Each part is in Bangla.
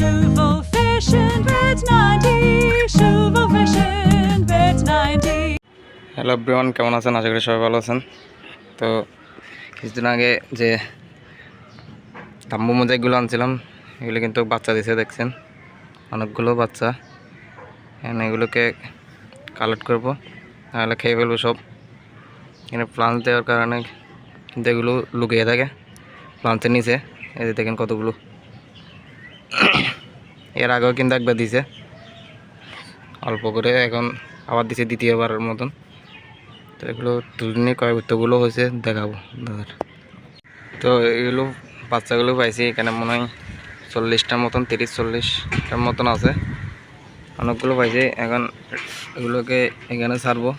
Duvel Fashion Vet 90, Duvel Fashion Vet 90. Hello ব্রিওয়ান কেমন আছেন? আশা করি সবাই ভালো আছেন। তো কিছুদিন আগে যে তাম্বু মোজাইকগুলো আনছিলাম এগুলো কিন্তু বাচ্চা দিছে দেখছেন? অনেকগুলো বাচ্চা। এখন এগুলোকে কালেক্ট করব। তাহলে খেয়ে ফেলব সব। এখানে প্লান্ট দেওয়ার কারণে কিন্তু এগুলো লুকিয়ে থাকে। প্লান্টের নিচে এই দেখেন কতগুলো। এর আগেও কিন্তু একবার দিছে। অল্প করে এখন আবার দিছে দ্বিতীয়বারের মতন। তো এগুলো দুদিনে কয়েকগুলো হয়েছে, দেখাবো দাদার। তো এগুলো বাচ্চাগুলো পাইছি, এখানে মনে হয় চল্লিশটার মতন, তিরিশ চল্লিশটার মতন আছে। অনেকগুলো পাইছি, এখন এগুলোকে এখানে ছাড়বো।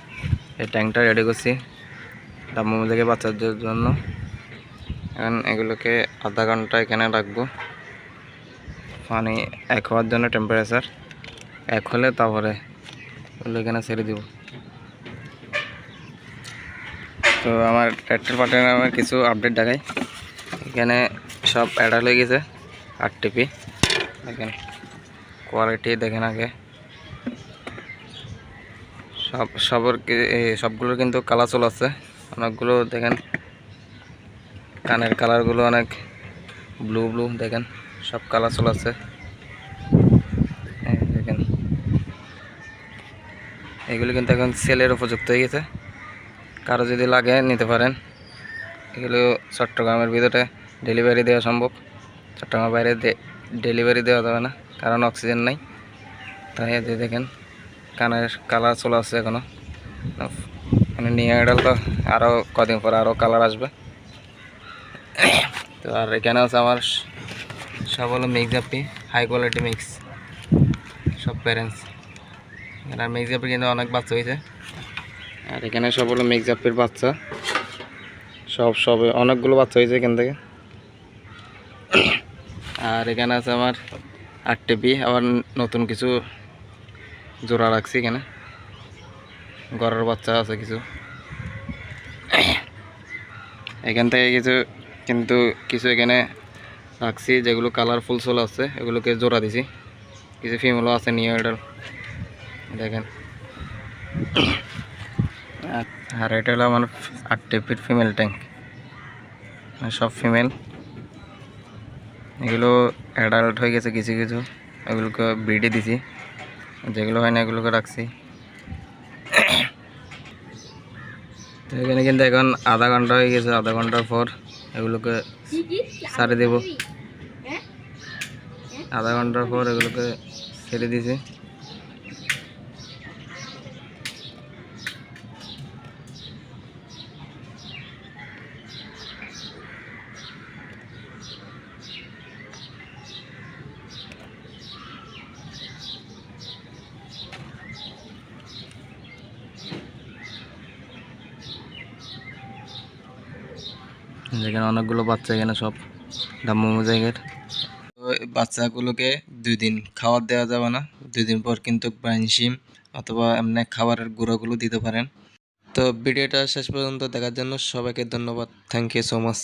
এই ট্যাঙ্কটা রেডি করছি দাম্মু থেকে বাচ্চাদের জন্য। এখন এগুলোকে আধা ঘণ্টা এখানে রাখব। পানি এক হওয়ার জন্য টেম্পারেচার এক হলে তারপরে এগুলো এখানে ছেড়ে দিব। তো আমার ট্র্যাক্টর পার্টের আমার কিছু আপডেট দেখাই। এখানে সব অ্যাডাল হয়ে গেছে আট টিপি দেখেন কোয়ালিটি দেখেন আগে। সব, সবর সবগুলোর কিন্তু কালার চলে আসছে। অনেকগুলো দেখেন, কানের কালারগুলো অনেক ব্লু ব্লু দেখেন। সব কালার চলে আসছে এই দেখেন। এগুলো কিন্তু এখন সেলের উপযুক্ত হয়ে গেছে। কারও যদি লাগে নিতে পারেন। এগুলো চট্টগ্রামের ভিতরে ডেলিভারি দেওয়া সম্ভব। চট্টগ্রামের বাইরে ডেলিভারি দেওয়া যাবে না, কারণ অক্সিজেন নাই। তাই যে দেখেন, কানের কালার চলে আসছে এখনও মানে নিয়ে এডাল তো আরও কদিন পর আরও কালার আসবে। তো আর এখানে আছে আমার সব হলো মিক্স আপি হাই কোয়ালিটি মিক্স সব প্যারেন্টস এখানে মিক্স আপি কিন্তু অনেক বাচ্চা হয়েছে। আর এখানে সব হলো মিক্স আপের বাচ্চা। সব সব অনেকগুলো বাচ্চা হয়েছে এখান থেকে। আর এখানে আছে আমার আট টিপি আবার নতুন কিছু জোড়া রাখছি এখানে। ঘরের বাচ্চা আছে কিছু। এখান থেকে কিছু কিন্তু কিছু এখানে রাখছি যেগুলো কালারফুল সোল আছে, এগুলোকে জোড়া দিছি। কিছু ফিমেলও আছে নিউ এডাল দেখেন। আর- এটা হলো আমার আট টিপির ফিমেল ট্যাঙ্ক সব ফিমেল এগুলো অ্যাডাল্ট হয়ে গেছে কিছু কিছু। এগুলোকে ব্রিডে দিছি। যেগুলো হয় না, এগুলোকে রাখছি। তো এখানে কিন্তু এখন আধা ঘণ্টা হয়ে গেছে, আধা ঘণ্টার পর। এগুলোকে সারে দেব। আধা ঘণ্টার পর এগুলোকে ছেড়ে দিয়েছি। যেখানে অনেকগুলো বাচ্চা, এখানে সব দাম্মু জায়গার। তো বাচ্চাগুলোকে দুই দিন খাবার দেওয়া যাবে না। দুই দিন পর কিন্তু ব্রাইন শিম অথবা এমনি খাবারের গুঁড়োগুলো দিতে পারেন। তো ভিডিওটা শেষ পর্যন্ত দেখার জন্য সবাইকে ধন্যবাদ। Thank you so much